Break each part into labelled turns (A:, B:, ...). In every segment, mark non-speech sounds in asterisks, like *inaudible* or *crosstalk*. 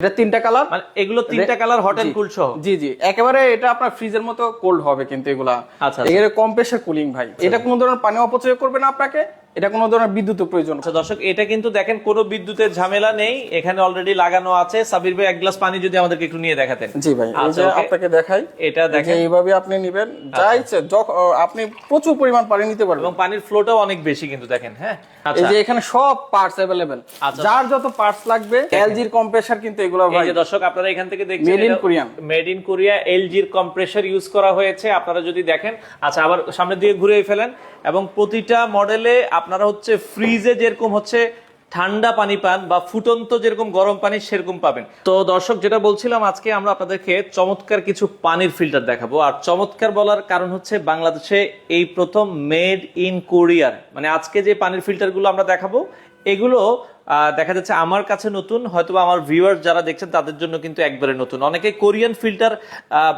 A: এটা তিনটা কালার।
B: মানে এগুলো তিনটা কালার হট এন্ড কুল সহ?
A: জি জি। একেবারে এটা আপনার ফ্রিজের মতো কোল্ড হবে কিন্তু এগুলা।
B: আচ্ছা,
A: এর কম প্রেশার কুলিং ভাই। এটা কোনো ধরনের পানি অপচয় করবে না আপনাকে। এটা কোনো ধরনের বিদ্যুতের প্রয়োজন।
B: আচ্ছা দর্শক এটা কিন্তু দেখেন কোনো বিদ্যুতের ঝামেলা নেই। এখানে অলরেডি লাগানো আছে। সাবির ভাই এক গ্লাস পানি যদি আমাদেরকে একটু নিয়ে দেখাতেন।
A: জি ভাই
B: আচ্ছা,
A: আপনাকে দেখাই
B: এটা দেখেন।
A: এইভাবে আপনি নেবেন। যা ইচ্ছে আপনি প্রচুর পরিমাণ পানি নিতে পারবেন।
B: এবং পানির ফ্লোটাও অনেক বেশি কিন্তু দেখেন হ্যাঁ?
A: এই
B: আচ্ছা।
A: যে এখানে সব পার্টস
B: আচ্ছা।
A: যার যত পার্টস লাগবে এলজির কম্প্রেসার কিন্তু এগুলো ভাই।
B: এই যে দর্শক আপনারা এখান থেকে দেখছেন
A: made in Korean।
B: Made in Korea এলজির compressor use করা হয়েছে। আপনারা যদি দেখেন আচ্ছা আবার সামনের দিকে ঘুরে ফেলেন। এবং প্রতিটা মডেলে আপনারা হচ্ছে ফ্রিজে যেরকম হচ্ছে ঠান্ডা পানি পান বা ফুটন্ত যেরকম গরম পানি সেরকম পাবেন। তো দর্শক, যেটা বলছিলাম, আজকে আমরা আপনাদেরকে চমৎকার কিছু পানির ফিল্টার দেখাবো। আর চমৎকার বলার কারণ হচ্ছে বাংলাদেশে এই প্রথম মেড ইন কোরিয়ার মানে আজকে যে পানির ফিল্টারগুলো আমরা দেখাবো, এগুলো দেখা যাচ্ছে আমার কাছে নতুন হয়তো আমার ভিউয়ার যারা দেখছেন তাদের জন্য কিন্তু একবারে নতুন। অনেকে কোরিয়ান ফিল্টার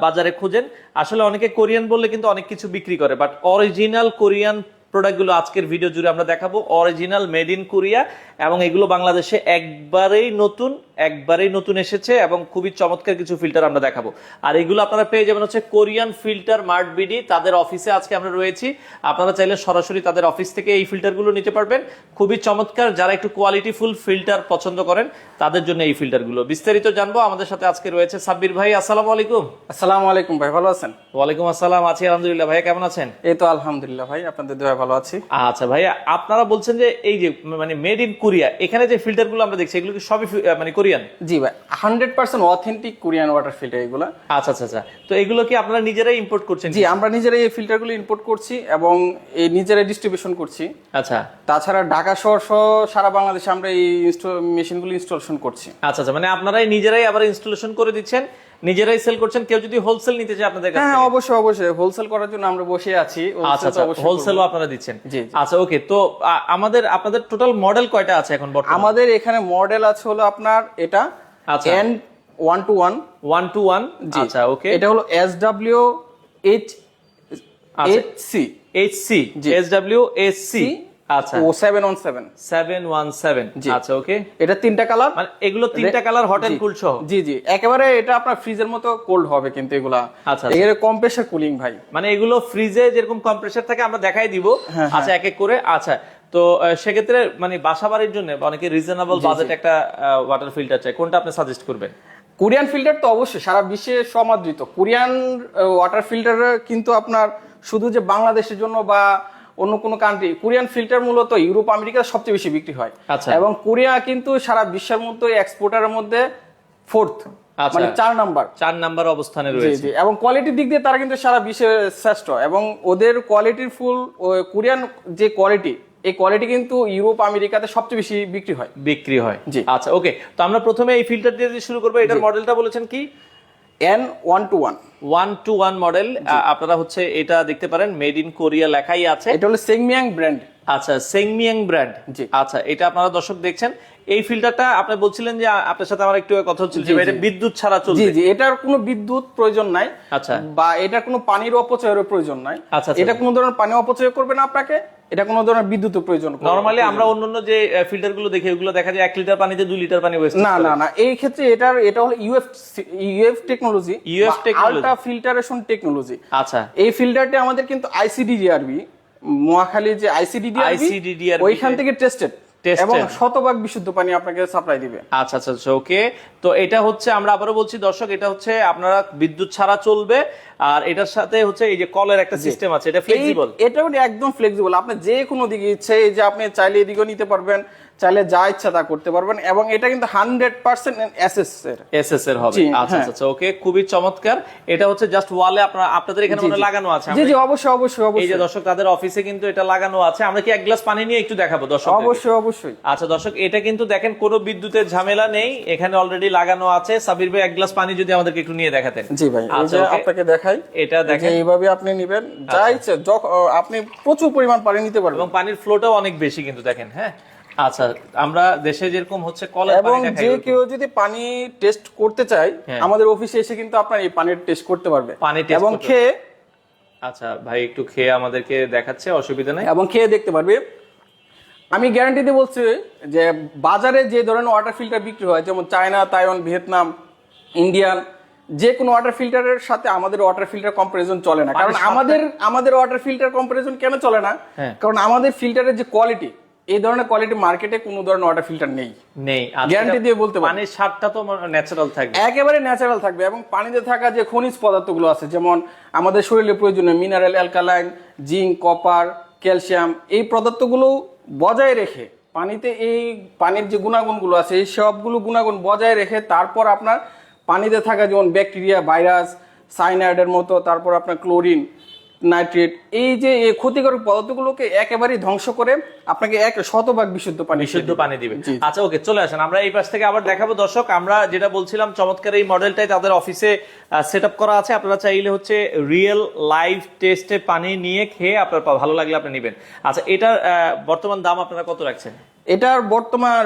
B: বাজারে খোঁজেন। আসলে অনেকে কোরিয়ান বললে কিন্তু অনেক কিছু বিক্রি করে বাট অরিজিনাল কোরিয়ান প্রোডাক্টগুলো আজকের ভিডিও জুড়ে আমরা দেখাবো। অরিজিনাল মেড ইন কোরিয়া এবং এগুলো বাংলাদেশে একবারেই নতুন একবারেই নতুন এসেছে এবং খুবই চমৎকার কিছু ফিল্টার আমরা দেখাবো। আর এগুলো আপনারা পেয়ে যাবেন হচ্ছে কোরিয়ান ফিল্টার মার্ট বিডি তাদের অফিসে আজকে আমরা রয়েছি। আপনারা চাইলে সরাসরি তাদের অফিস থেকে এই ফিল্টারগুলো নিতে পারবেন। খুবই চমৎকার যারা একটু কোয়ালিটিফুল ফিল্টার পছন্দ করেন তাদের জন্য এই ফিল্টারগুলো বিস্তারিত জানব আমাদের সাথে আজকে রয়েছে সাব্বির ভাই। আসসালামু আলাইকুম।
A: আসসালামু আলাইকুম ভাই ভালো আছেন?
B: ওয়ালাইকুম আসসালাম আছি আলহামদুলিল্লাহ। ভাই কেমন আছেন?
A: এই তো আলহামদুলিল্লাহ ভাই আপনাদের দোয়া ভালো আছি।
B: আচ্ছা ভাইয়া আপনারা বলছেন যে এই যে মানে মেড ইন কোরিয়া এখানে যে ফিল্টারগুলো আমরা দেখছি এগুলো কি সবই মানে কোরিয়ান
A: জি ভাই hundred percent authentic Korean water filter এগুলো।
B: আচ্ছা আচ্ছা আচ্ছা। তো এগুলো কি আপনারা নিজেরাই ইম্পোর্ট করছেন
A: জি আমরা নিজেরাই এই ফিল্টারগুলো ইম্পোর্ট করছি এবং এই নিজেরাই ডিস্ট্রিবিউশন করছি।
B: আচ্ছা।
A: তাছাড়া ঢাকা শহর সহ সারা বাংলাদেশে আমরা এই মেশিনগুলো ইনস্টলেশন করছি।
B: আচ্ছা আচ্ছা মানে আপনারাই নিজেরাই আবার ইনস্টলেশন করে দিচ্ছেন নিজেরাই সেল করছেন কেউ যদি হোলসেল নিতে চায় আপনাদের কাছে
A: হ্যাঁ অবশ্যই অবশ্যই। হোলসেল করার জন্য আমরা বসে আছি
B: আচ্ছা আচ্ছা
A: অবশ্যই
B: হোলসেলও আপনারা দিচ্ছেন। আচ্ছা ওকে তো আমাদের আপনাদের টোটাল মডেল কয়টা আছে এখন বর্তমানে?
A: আমাদের এখানে মডেল আছে হলো আপনার এটা
B: আচ্ছা।
A: N one two one
B: one two one আচ্ছা ওকে
A: এটা হলো এস ডাব্লিউ এইচ
B: আচ্ছা।
A: H C
B: H C. S W S C আচ্ছা।
A: ও seven one seven
B: seven one seven
A: G.
B: আচ্ছা ওকে
A: এটা তিনটা কালার
B: মানে এগুলো তিনটা কালার হট এন্ড কুল সহ?
A: জি জি। একেবারে এটা আপনার ফ্রিজের মতো কোল্ড হবে কিন্তু এগুলা।
B: আচ্ছা,
A: এখানে কম প্রেশার কুলিং ভাই।
B: মানে এগুলো ফ্রিজে যেরকম কম্প্রেসার থাকে আমরা দেখাই দিব।
A: হ্যাঁ,
B: আচ্ছা এক এক করে। আচ্ছা তো সেক্ষেত্রে মানে বাসা বাড়ির জন্য অনেকে রিজনেবল বাজেট একটা ওয়াটার ফিল্টার চাই। কোনটা আপনি সাজেস্ট করবেন?
A: কোরিয়ান ফিল্টার তো অবশ্যই সারা বিশ্বে সমাদৃত। কোরিয়ান ওয়াটার ফিল্টার কিন্তু আপনার শুধু যে বাংলাদেশের জন্য বা অন্য কোনো কান্ট্রি কোরিয়ান ফিল্টার মূলত ইউরোপ আমেরিকার সবচেয়ে বেশি বিক্রি হয়।
B: আচ্ছা।
A: এবং কোরিয়া কিন্তু সারা বিশ্বের মধ্যে এক্সপোর্টারের মধ্যে ফোর্থ
B: আচ্ছা।
A: মানে চার নাম্বার
B: চার নাম্বার অবস্থানে রয়েছে।
A: এবং কোয়ালিটির দিক দিয়ে তারা কিন্তু সারা বিশ্বে শ্রেষ্ঠ। এবং ওদের কোয়ালিটির ফুল কোরিয়ান যে কোয়ালিটি এই কোয়ালিটি কিন্তু ইউরোপ আমেরিকাতে সবচেয়ে বেশি বিক্রি হয়।
B: বিক্রি হয়।
A: জি।
B: আচ্ছা ওকে তো আমরা প্রথমে এই ফিল্টার দিয়ে শুরু করব। এটার মডেলটা বলেছেন কি?
A: N one two one
B: one two one model আপনারা হচ্ছে এটা দেখতে পারেন মেড ইন কোরিয়া লেখাই আছে।
A: এটা হলো সেংমিয়াং ব্র্যান্ড
B: আচ্ছা সেংমিয়াং ব্র্যান্ড
A: জি।
B: আচ্ছা এটা আপনারা দর্শক দেখছেন। এই ফিল্টারটা আপনি বলছিলেন যে আপনার সাথে আমার একটু কথা হচ্ছিল যে এটা বিদ্যুৎ ছাড়া
A: জি
B: চলবে।
A: জি এটার কোনো বিদ্যুৎ প্রয়োজন নাই।
B: আচ্ছা।
A: বা এটার কোনো পানির অপচয়ের প্রয়োজন নাই।
B: আচ্ছা, আচ্ছা।
A: এটা কোনো ধরনের পানি অপচয় করবে না আপনাকে। এটা কোনো ধরনের বিদ্যুতের প্রয়োজন
B: নর্মালি আমরা অন্যান্য যে ফিল্টারগুলো দেখি ওগুলো দেখা যায় এক লিটার পানিতে দুই লিটার পানি ওয়েস্ট
A: না না না এই ক্ষেত্রে এটার এটা হলো UF UF technology
B: UF technology
A: ultrafiltration technology
B: আচ্ছা।
A: এই ফিল্টারটি আমাদের কিন্তু আইসিডিডিআরবি মহাখালী যে আইসিডিডিআরবি
B: ডিআরবি
A: ওইখান থেকে টেস্টেড। এবং শতভাগ বিশুদ্ধ পানি আপনাকে সাপ্লাই দিবে।
B: আচ্ছা আচ্ছা আচ্ছা ওকে তো এটা হচ্ছে আমরা আবারও বলছি দর্শক এটা হচ্ছে আপনারা বিদ্যুৎ ছাড়া চলবে আর এটার সাথে হচ্ছে এই যে কলের একটা সিস্টেম আছে এটা ফ্লেক্সিবল
A: এটা একদম ফ্লেক্সিবল আপনি যে কোনো দিকে ইচ্ছে এই যে আপনি চাইলে এদিকেও নিতে পারবেন। চাইলে যা ইচ্ছা তা করতে পারবেন এবং এটা কিন্তু হান্ড্রেড পার্সেন্ট এসএস এর।
B: এসএস এর হবে। আচ্ছা
A: হ্যাঁ।
B: আচ্ছা ওকে খুবই চমৎকার। এটা হচ্ছে জাস্ট ওয়ালে আপনারা আপনাদের এখানে মনে লাগানো আছে।
A: জি জি অবশ্যই অবশ্যই অবশ্যই
B: এই যে দর্শক তাদের অফিসে কিন্তু এটা লাগানো আছে। আমরা কি এক গ্লাস পানি নিয়ে একটু দেখাবো দর্শক
A: অবশ্যই অবশ্যই।
B: আচ্ছা দর্শক এটা কিন্তু দেখেন কোনো বিদ্যুতের ঝামেলা নেই। এখানে অলরেডি লাগানো আছে। সাবির ভাই এক গ্লাস পানি যদি আমাদেরকে একটু নিয়ে দেখাতেন।
A: জি ভাই
B: আচ্ছা
A: আপনাকে দেখাই।
B: এটা দেখেন।
A: এইভাবে আপনি নেবেন। যা ইচ্ছে আপনি প্রচুর পরিমাণ পানি নিতে পারবেন।
B: এবং পানির ফ্লোটাও অনেক বেশি কিন্তু দেখেন হ্যাঁ? আচ্ছা আমরা দেশে যেরকম হচ্ছে কলের
A: এবং যে কেউ যদি পানি টেস্ট করতে চায়
B: হ্যাঁ।
A: আমাদের অফিসে এসে কিন্তু আপনার এই পানির টেস্ট করতে পারবে।
B: পানি
A: এবং খেয়ে
B: আচ্ছা ভাই একটু খেয়ে আমাদেরকে দেখাচ্ছে অসুবিধা নাই।
A: এবং খেয়ে দেখতে পারবে। আমি গ্যারান্টি দিয়ে বলছি যে বাজারে যে ধরনের ওয়াটার ফিল্টার বিক্রি হয় যেমন চায়না তাইওয়ান ভিয়েতনাম ইন্ডিয়ান যে কোনো ওয়াটার ফিল্টারের সাথে আমাদের ওয়াটার ফিল্টার কম্পারিজন চলে না। কারণ আমাদের আমাদের ওয়াটার ফিল্টার কম্পারিজন কেন চলে না?
B: হ্যাঁ।
A: কারণ আমাদের ফিল্টারের যে কোয়ালিটি এই ধরনের কোয়ালিটি মার্কেটে কোনো ধরনের ওয়াটার ফিল্টার নেই।
B: নেই।
A: Guarantee দিয়ে বলতে পারি।
B: পানির স্বাদটা তো ন্যাচারাল থাকবে।
A: একেবারে ন্যাচারাল থাকবে এবং পানিতে থাকা যে খনিজ পদার্থগুলো আছে যেমন আমাদের শরীরে প্রয়োজনীয় mineral alkaline zinc copper calcium এই পদার্থগুলো বজায় রেখে পানিতে এই পানির যে গুণাগুণগুলো আছে এই সবগুলো গুণাগুণ বজায় রেখে তারপর আপনার পানিতে থাকা যেমন ব্যাকটেরিয়া ভাইরাস সাইনাইডের মতো তারপর আপনার ক্লোরিন নাইট্রেট এই যে এই ক্ষতিকারক পদার্থগুলোকে একেবারেই ধ্বংস করে আপনাকে এক শতভাগ বিশুদ্ধ পানি
B: বিশুদ্ধ পানি দিবে। আচ্ছা ওকে চলে আসেন। আমরা এই পাশ থেকে আবার দেখাবো দর্শক আমরা যেটা বলছিলাম চমৎকার এই মডেলটাই তাদের অফিসে সেট করা আছে। আপনারা চাইলে হচ্ছে রিয়েল লাইভ টেস্টে পানি নিয়ে খেয়ে আপনার ভালো লাগলে আপনি নেবেন। আচ্ছা এটার বর্তমান দাম আপনারা কত রাখছেন?
A: এটার বর্তমান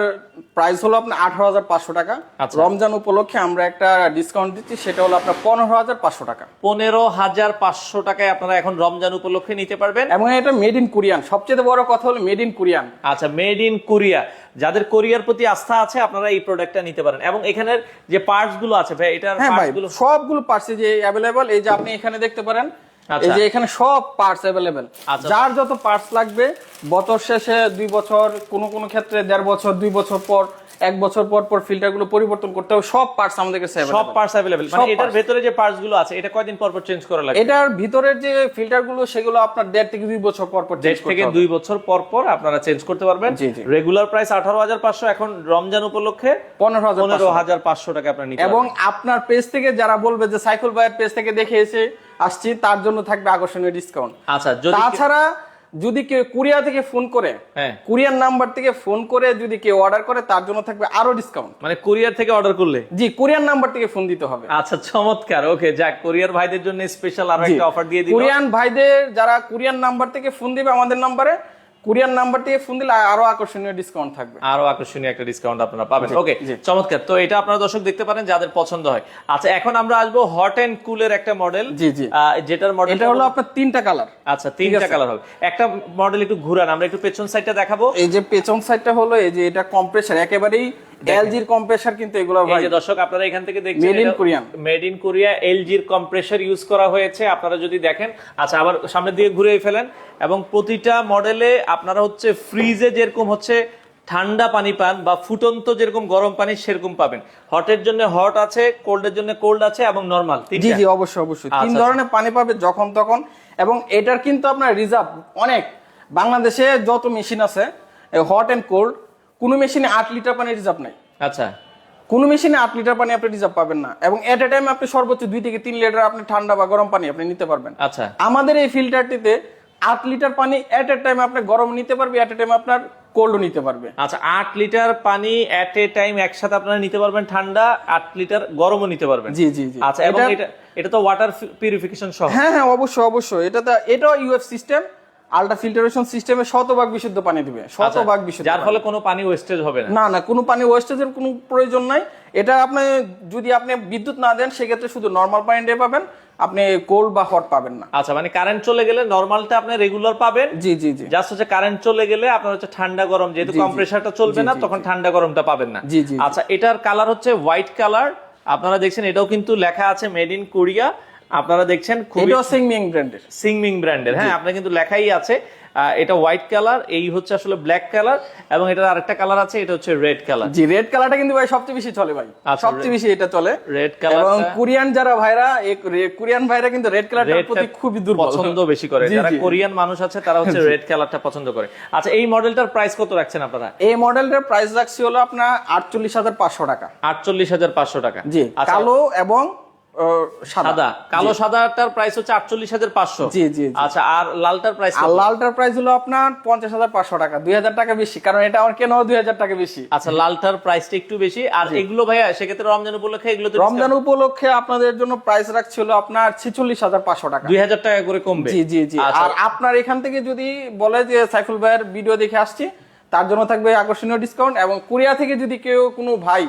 A: প্রাইস হলো আপনার আঠারো হাজার পাঁচশো টাকা।
B: আচ্ছা।
A: রমজান উপলক্ষে আমরা একটা ডিসকাউন্ট দিচ্ছি সেটা হলো আপনার পনেরো হাজার পাঁচশো টাকা।
B: পনেরো হাজার পাঁচশো টাকায় আপনারা এখন রমজান উপলক্ষে নিতে পারবেন।
A: এবং এটা মেড ইন কোরিয়ান সবচেয়ে বড় কথা হলো মেড ইন কোরিয়ান
B: আচ্ছা মেড ইন কোরিয়া যাদের কোরিয়ার প্রতি আস্থা আছে আপনারা এই প্রোডাক্টটা নিতে পারেন। এবং এখানের যে পার্টসগুলো আছে ভাই এটার
A: হ্যাঁ সবগুলো পার্টস যে অ্যাভেলেবল এই যে আপনি এখানে দেখতে পারেন। এই যে এখানে সব পার্টস অ্যাভেলেবেল
B: আচ্ছা।
A: যার যত পার্টস লাগবে বছর শেষে দুই বছর কোনো কোনো ক্ষেত্রে দেড় বছর দুই বছর পর এক বছর পর পর ফিল্টারগুলো পরিবর্তন করতে হবে সব পার্টস আমাদের কাছে
B: সব পার্টস অ্যাভেলেবেল মানে এটার। ভেতরে যে পার্টসগুলো আছে এটা কয়দিন পর পর চেঞ্জ করা লাগে
A: এটার ভিতরের যে ফিল্টারগুলো সেগুলো আপনার দেড় থেকে দুই বছর পর পর
B: দেড় থেকে দুই বছর পর পর আপনারা চেঞ্জ করতে পারবেন। রেগুলার প্রাইস আঠারো হাজার পাঁচশো এখন রমজান উপলক্ষে
A: পনেরো হাজার
B: পনেরো হাজার পাঁচশো টাকা আপনার নিতে
A: এবং আপনার পেজ থেকে যারা বলবে যে সাইকেল ভাইয়ের পেজ থেকে দেখে এসে আসছি তার জন্য থাকবে আকর্ষণীয় ডিসকাউন্ট
B: আচ্ছা
A: তাছাড়া যদি কেউ কুরিয়া থেকে ফোন করে
B: হ্যাঁ।
A: কুরিয়ার নাম্বার থেকে ফোন করে যদি কেউ অর্ডার করে তার জন্য থাকবে আরও ডিসকাউন্ট
B: মানে কুরিয়ার থেকে অর্ডার করলে?
A: জি কুরিয়ার নাম্বার থেকে ফোন দিতে হবে।
B: আচ্ছা চমৎকার। ওকে যাক কোরিয়ার ভাইদের জন্য স্পেশাল
A: আরও
B: একটা অফার দিয়ে দিই
A: কোরিয়ান ভাইদের যারা কুরিয়ার নাম্বার থেকে ফোন দিবে আমাদের নাম্বারে কুরিয়ান নাম্বার দিয়ে ফোন দিলে আরও আকর্ষণীয় ডিসকাউন্ট থাকবে।
B: আরও আকর্ষণীয় একটা ডিসকাউন্ট আপনারা পাবেন। ওকে চমৎকার। তো এটা আপনারা দর্শক দেখতে পারেন যাদের পছন্দ হয়। আচ্ছা এখন আমরা আসব হট এন্ড কুলের একটা মডেল
A: জি, জি।
B: যেটার মডেল
A: এটা হলো আপনার তিনটা কালার
B: আচ্ছা তিনটা কালার হবে। একটা মডেল একটু ঘুরান আমরা একটু পেছন সাইডটা দেখাবো।
A: এই যে পেছন সাইডটা হলো এই যে এটা কম্প্রেসার একেবারেই এলজির কম্প্রেসার কিন্তু এগুলো
B: এই
A: ভাই।
B: যে দর্শক আপনারা এখান থেকে দেখছেন
A: Made in Korean।
B: Made in Korea এলজির compressor use করা হয়েছে আপনারা যদি দেখেন। আচ্ছা আবার সামনের দিকে ঘুরে ফেলেন। এবং প্রতিটা মডেলে আপনারা হচ্ছে ফ্রিজে যেরকম হচ্ছে ঠান্ডা পানি পান বা ফুটন্ত যেরকম গরম পানি সেরকম পাবেন। হটের জন্য হট আছে কোল্ডের জন্য কোল্ড আছে এবং নর্মাল
A: জি জি অবশ্যই অবশ্যই। তিন
B: আচ্ছা,
A: ধরনের পানি পাবে যখন তখন। এবং এটার কিন্তু আপনার রিজার্ভ অনেক। বাংলাদেশে যত মেশিন আছে হট এন্ড কোল্ড কোনো মেশিনে আট লিটার পানি রিজার্ভ নাই।
B: আচ্ছা।
A: কোনো মেশিনে আট লিটার পানি আপনি রিজার্ভ পাবেন না। এবং এট এ টাইম আপনি সর্বোচ্চ দুই থেকে তিন লিটার আপনি ঠান্ডা বা গরম পানি আপনি নিতে পারবেন।
B: আচ্ছা।
A: আমাদের এই ফিল্টারটিতে আট লিটার পানি এট এ টাইম আপনি গরম নিতে পারবে এট এ টাইম আপনার কোল্ডও নিতে পারবে।
B: আচ্ছা আট লিটার পানি এট এ টাইম একসাথে আপনারা নিতে পারবেন ঠান্ডা আট লিটার গরমও নিতে পারবেন।
A: জি জি জি।
B: আচ্ছা এবং
A: এটা-
B: এটা তো ওয়াটার পিউরিফিকেশন সহ।
A: হ্যাঁ হ্যাঁ অবশ্যই অবশ্যই। এটা তো এটাও ইউএফ সিস্টেম আল্ট্রা ফিল্টারেশন সিস্টেমে শতভাগ বিশুদ্ধ পানি দিবে শতভাগ বিশুদ্ধ
B: আচ্ছা, যার ফলে কোনো পানি ওয়েস্টেজ হবে না।
A: না না কোনো পানি ওয়েস্টেজের কোনো প্রয়োজন নাই। এটা আপনি যদি আপনি বিদ্যুৎ না দেন সেক্ষেত্রে শুধু নর্মাল পানি দিয়ে পাবেন আপনি কোল্ড বা হট পাবেন না।
B: আচ্ছা মানে কারেন্ট চলে গেলে নর্মালটা আপনি রেগুলার পাবেন?
A: জি জি জি।
B: জাস্ট হচ্ছে কারেন্ট চলে গেলে আপনার হচ্ছে ঠান্ডা গরম যেহেতু। কম্প্রেসারটা চলবে না তখন ঠান্ডা গরমটা পাবেন না।
A: জি, জি।
B: আচ্ছা এটার কালার হচ্ছে হোয়াইট কালার আপনারা দেখছেন এটাও কিন্তু লেখা আছে মেড ইন কোরিয়া আপনারা দেখছেন খুবই
A: এটাও সিংমিং ব্র্যান্ডের
B: সিংমিং ব্র্যান্ডের হ্যাঁ আপনার কিন্তু লেখাই আছে। এটা হোয়াইট কালার এই হচ্ছে আসলে ব্ল্যাক কালার এবং এটার আরেকটা কালার আছে এটা হচ্ছে রেড কালার
A: জি রেড কালারটা কিন্তু ভাই সবচেয়ে বেশি চলে ভাই।
B: আচ্ছা,
A: সবচেয়ে বেশি এটা চলে।
B: রেড কালার এবং
A: কোরিয়ান যারা ভাইরা কোরিয়ান ভাইরা কিন্তু রেড কালারটার প্রতি খুবই দুর্বল।
B: পছন্দ বেশি করে। যারা কোরিয়ান মানুষ আছে তারা হচ্ছে *laughs* রেড কালারটা পছন্দ করে। আচ্ছা এই মডেলটার প্রাইস কত রাখছেন আপনারা?
A: এই মডেলটার প্রাইস রাখছি হলো আপনার আটচল্লিশ হাজার পাঁচশো টাকা।
B: আটচল্লিশ হাজার পাঁচশো টাকা।
A: জি
B: আচ্ছা,
A: কালো এবং সাদা।
B: কালো সাদাটার প্রাইস হচ্ছে আটচল্লিশ হাজার পাঁচশো।
A: জি জি।
B: আচ্ছা আর লালটার প্রাইস
A: আর লালটার প্রাইস হলো আপনার পঞ্চাশ হাজার পাঁচশো টাকা দুই হাজার টাকা বেশি কারণ এটা আমার কেন দুই হাজার টাকা বেশি?
B: আচ্ছা লালটার প্রাইসটা একটু বেশি। আর এগুলো ভাইয়া সেক্ষেত্রে রমজান উপলক্ষে এগুলো
A: রমজান উপলক্ষে আপনাদের জন্য প্রাইস রাখছিল আপনার ছিচল্লিশ হাজার পাঁচশো টাকা।
B: দুই হাজার টাকা করে কমবে?
A: জি জি জি।
B: আচ্ছা,
A: আর আপনার এখান থেকে যদি বলে যে সাইফুল ভাইয়ের ভিডিও দেখে আসছি তার জন্য থাকবে আকর্ষণীয় ডিসকাউন্ট এবং কোরিয়া থেকে যদি কেউ কোনো ভাই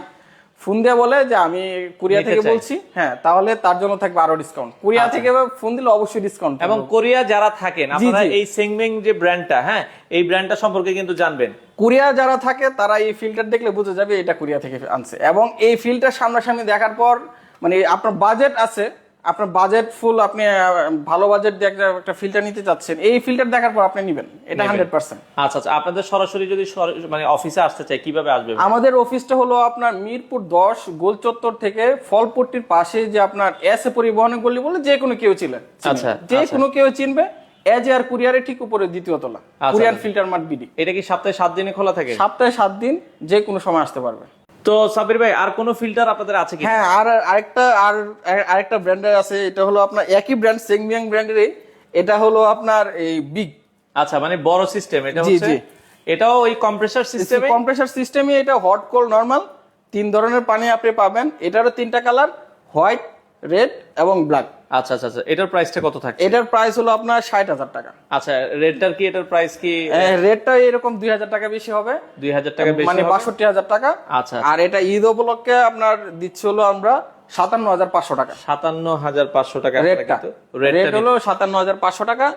A: ফোন দিয়ে বলে যে আমি কোরিয়া থেকে বলছি হ্যাঁ তাহলে তার জন্য থাকবে আরও ডিসকাউন্ট কোরিয়া থেকে ফোন দিলে অবশ্যই ডিসকাউন্ট
B: এবং কোরিয়া যারা থাকেন আপনারা এই সেংমেং যে ব্র্যান্ডটা হ্যাঁ এই ব্র্যান্ডটা সম্পর্কে কিন্তু জানবেন।
A: কোরিয়া যারা থাকে তারা এই ফিল্টার দেখলে বুঝে যাবে এটা কোরিয়া থেকে আনছে। এবং এই ফিল্টার সামনাসামনি দেখার পর মানে আপনার বাজেট আছে আপনার বাজেট ফুল আপনি ভালো বাজেট দিয়ে একটা ফিল্টার নিতে চাচ্ছেন এই ফিল্টার দেখার পর আপনি নেবেন এটা হান্ড্রেড পার্সেন্ট
B: আচ্ছা আচ্ছা আপনাদের সরাসরি যদি মানে অফিসে আসতে চাই কীভাবে আসবে?
A: আমাদের অফিসটা হলো আপনার মিরপুর দশ গোল চত্বর থেকে ফলপট্টির পাশে যে আপনার এস এ পরিবহনের গলি বলে যে কোনো কেউ ছিলেন
B: আচ্ছা,
A: যে
B: আচ্ছা।
A: কোনো কেউ চিনবে এজ আর কুরিয়ারের ঠিক উপরে দ্বিতীয় তলা। কুরিয়ার ফিল্টার মার্ট বিডি
B: এটা কি সপ্তাহে সাত দিনে খোলা থাকে?
A: সপ্তাহে সাত দিন যে কোনো সময় আসতে পারবে।
B: তো সাবির ভাই আর কোন ফিল্টার আপনাদের আছে কি
A: হ্যাঁ আর আরেকটা আর আর- আরেকটা ব্র্যান্ডের আছে এটা হলো আপনার একই ব্র্যান্ড সেংমিয়াং ব্র্যান্ডেরই এটা হলো আপনার এই বিগ
B: আচ্ছা মানে বড় সিস্টেম এটা হচ্ছে এটাও ওই কম্প্রেসার সিস্টেমে
A: কম্প্রেসার সিস্টেমে এটা হট কোল্ড নরমাল তিন ধরনের পানি আপনি পাবেন। এটারও তিনটা কালার হোয়াইট রেড এবং ব্ল্যাক
B: আচ্ছা আচ্ছা আচ্ছা এটার প্রাইসটা কত থাকে
A: এটার প্রাইস হলো আপনার ষাট হাজার টাকা।
B: আচ্ছা রেডটার কি এটার প্রাইস কি?
A: রেডটা এরকম দুই হাজার টাকা বেশি হবে।
B: দুই হাজার টাকা বেশি
A: মানে? বাষট্টি হাজার টাকা।
B: আচ্ছা।
A: আর এটা ঈদ উপলক্ষে আপনার দিচ্ছি হলো আমরা সাতান্ন হাজার পাঁচশো টাকা
B: সাতান্ন হাজার পাঁচশো টাকা
A: রেটটা রেট হলো সাতান্ন হাজার পাঁচশো টাকা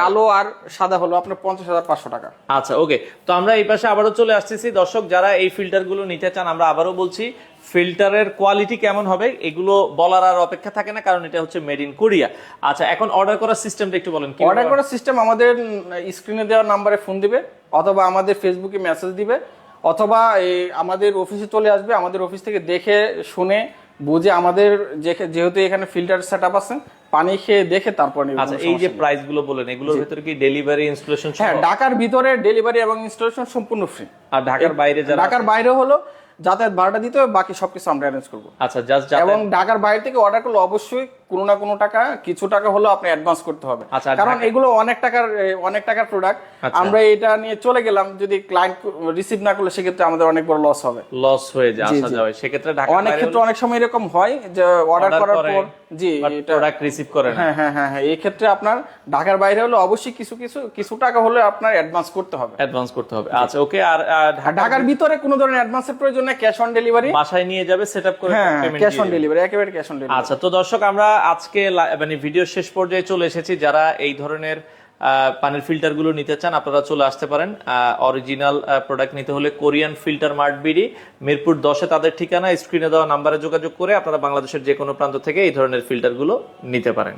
A: কালো আর সাদা হলো আপনার পঞ্চাশ হাজার পাঁচশো টাকা।
B: আচ্ছা ওকে। তো আমরা এই পাশে আবারও চলে আসতেছি। দর্শক যারা এই ফিল্টারগুলো নিতে চান আমরা আবারও বলছি ফিল্টারের কোয়ালিটি কেমন হবে এগুলো বলার আর অপেক্ষা থাকে না কারণ এটা হচ্ছে মেড ইন কোরিয়া আচ্ছা এখন অর্ডার করার সিস্টেমটা একটু বলেন কি
A: অর্ডার করার সিস্টেম আমাদের স্ক্রিনে দেওয়া নাম্বারে ফোন দিবে অথবা আমাদের ফেসবুকে মেসেজ দিবে অথবা এই আমাদের অফিসে চলে আসবে আমাদের অফিস থেকে দেখে শুনে বুঝে আমাদের যেহেতু এখানে ফিল্টার সেট আপ আছে পানি খেয়ে দেখে তারপর
B: আচ্ছা এই যে প্রাইসগুলো বলেন এগুলোর ভিতরে কি ডেলিভারি ইনস্টলেশন
A: হ্যাঁ ঢাকার ভিতরে ডেলিভারি এবং ইনস্টলেশন সম্পূর্ণ ফ্রি
B: আর ঢাকার বাইরে যারা
A: ঢাকার বাইরে হলো যাতায়াত ভাড়াটা দিতে হবে বাকি সবকিছু আমরা অ্যারেঞ্জ করব।
B: আচ্ছা জাস্ট
A: এবং ঢাকার বাইরে থেকে অর্ডার করলে অবশ্যই কোনো না কোনো টাকা কিছু টাকা হলেও আপনি অ্যাডভান্স করতে হবে।
B: আচ্ছা,
A: কারণ এগুলো অনেক টাকার অনেক টাকার প্রোডাক্ট
B: আচ্ছা।
A: আমরা এটা নিয়ে চলে গেলাম যদি ক্লায়েন্ট রিসিভ না করলে সেক্ষেত্রে আমাদের অনেক বড় লস হবে।
B: লস হয়ে যায় আসা
A: জি।
B: যাওয়া সেক্ষেত্রে ঢাকা
A: অনেক ক্ষেত্রে অনেক সময় এরকম হয় যে অর্ডার করার পর জি
B: প্রোডাক্ট রিসিভ করে না।
A: হ্যাঁ হ্যাঁ হ্যাঁ হ্যাঁ এই ক্ষেত্রে আপনার ঢাকার বাইরে হলে অবশ্যই কিছু কিছু কিছু টাকা হলে আপনার অ্যাডভান্স করতে হবে।
B: অ্যাডভান্স করতে হবে আচ্ছা ওকে আর আর
A: আর
B: ঢাকা
A: ঢাকার ভিতরে কোনো ধরনের অ্যাডভান্সের প্রয়োজন নেই ক্যাশ অন ডেলিভারি
B: বাসায় নিয়ে যাবে সেটআপ করে পেমেন্ট
A: ক্যাশ অন ডেলিভারি একেবারে ক্যাশ অন ডেলিভারি
B: আচ্ছা তো দর্শক আমরা আজকে মানে ভিডিও শেষ পর্যায়ে চলে এসেছি। যারা এই ধরনের পানির ফিল্টারগুলো নিতে চান আপনারা চলে আসতে পারেন। অরিজিনাল প্রোডাক্ট নিতে হলে Korean filter mart BD Mirpur দশে তাদের ঠিকানা স্ক্রিনে দেওয়া নাম্বারে যোগাযোগ করে আপনারা বাংলাদেশের যে কোনো প্রান্ত থেকে এই ধরনের ফিল্টারগুলো নিতে পারেন।